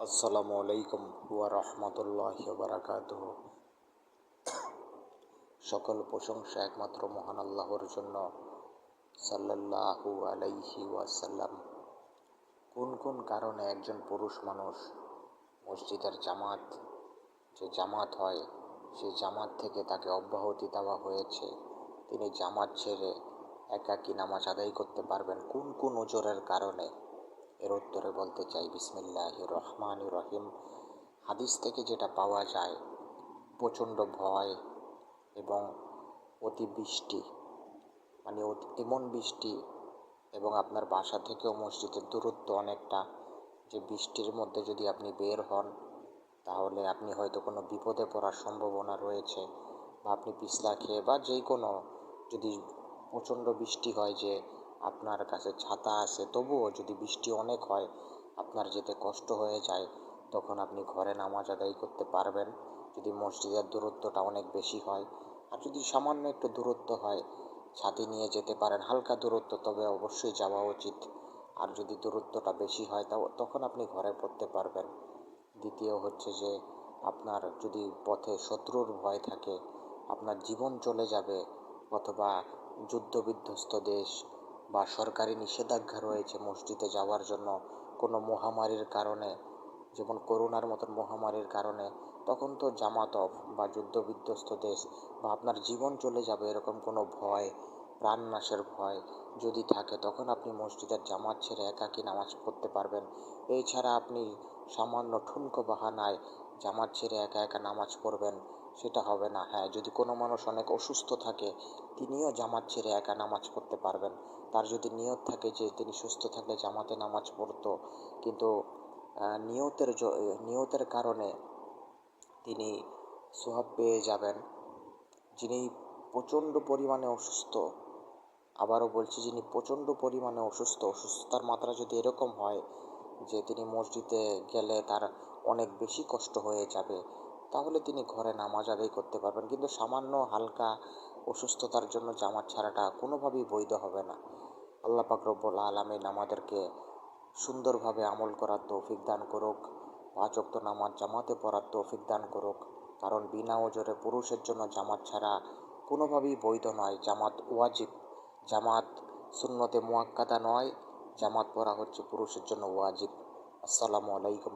আসসালামু আলাইকুম ওয়া রহমতুল্লাহ বারাকাত সকল প্রশংসা একমাত্র মহান আল্লাহর জন্য। সাল্লাল্লাহু আলাইহি ওয়াসাল্লাম। কোন কোন কারণে একজন পুরুষ মানুষ মসজিদের জামাত, যে জামাত হয় সেই জামাত থেকে তাকে অব্যাহতি দেওয়া হয়েছে, তিনি জামাত ছেড়ে একাকী নামাজ আদায় করতে পারবেন, কোন কোন ওজোরের কারণে? এর উত্তরে বলতে চাই বিসমিল্লাহ রহমান রহিম। হাদিস থেকে যেটা পাওয়া যায়, প্রচণ্ড ভয় এবং অতিবৃষ্টি মানে এমন বৃষ্টি এবং আপনার বাসা থেকেও মসজিদের দূরত্ব অনেকটা, যে বৃষ্টির মধ্যে যদি আপনি বের হন, তাহলে আপনি হয়তো কোনো বিপদে পড়ার সম্ভাবনা রয়েছে বা আপনি পিছলা খেয়ে বা যে কোনো যদি প্রচণ্ড বৃষ্টি হয় যে আপনার কাছে ছাতা আছে, তবুও যদি বৃষ্টি অনেক হয়, আপনার যেতে কষ্ট হয়ে যায়, তখন আপনি ঘরে নামাজ আদায় করতে পারবেন। যদি মসজিদের দূরত্বটা অনেক বেশি হয়, আর যদি সামান্য একটু দূরত্ব হয় ছাতি নিয়ে যেতে পারেন, হালকা দূরত্ব, তবে অবশ্যই যাওয়া উচিত। আর যদি দূরত্বটা বেশি হয়, তাও তখন আপনি ঘরে পড়তে পারবেন। দ্বিতীয় হচ্ছে যে, আপনার যদি পথে শত্রুর ভয় থাকে, আপনার জীবন চলে যাবে, অথবা যুদ্ধবিধ্বস্ত দেশ বা সরকারি নিষেধাজ্ঞা রয়েছে মসজিদে যাওয়ার জন্য কোনো মহামারীর কারণে, যেমন করোনার মতন মহামারীর কারণে, তখন তো জামাত অফ বা যুদ্ধবিধ্বস্ত দেশ বা আপনার জীবন চলে যাবে এরকম কোনো ভয়, প্রাণনাশের ভয় যদি থাকে, তখন আপনি মসজিদের জামাত ছেড়ে একাকী নামাজ পড়তে পারবেন। এছাড়া আপনি সামান্য ঠুনকো বাহানায় জামাত ছেড়ে একা একা নামাজ পড়বেন, সেটা হবে না। হ্যাঁ যদি কোনো মানুষ অনেক অসুস্থ থাকে, তিনিও জামাত ছেড়ে একা নামাজ পড়তে পারবেন। তার যদি নিয়ত থাকে যে তিনি সুস্থ থাকলে জামাতে নামাজ পড়তো, কিন্তু নিয়তের নিয়তের কারণে তিনি সোহাব পেয়ে যাবেন। যিনি প্রচণ্ড পরিমাণে অসুস্থ, আবারও বলছি যিনি প্রচণ্ড পরিমাণে অসুস্থ, অসুস্থতার মাত্রা যদি এরকম হয় যে তিনি মসজিদে গেলে তার অনেক বেশি কষ্ট হয়ে যাবে, তাহলে তিনি ঘরে নামাজ আদায় করতে পারবেন। কিন্তু সামান্য হালকা অসুস্থতার জন্য জামাত ছাড়াটা কোনোভাবেই বৈধ হবে না। আল্লাহ পাক রব্বুল আলমিন আমাদেরকে সুন্দরভাবে আমল করার তৌফিক দান করুক পাঁচক্ত নামাজ জামাতে পড়ার তৌফিক দান করুক। কারণ বিনা ওজরে পুরুষের জন্য জামাত ছাড়া কোনোভাবেই বৈধ নয়। জামাত ওয়াজিব। জামাত শূন্যতে মোয়াক্কাদা নয়। জামাত পড়া হচ্ছে পুরুষের জন্য ওয়াজিব। আসসালামু আলাইকুম।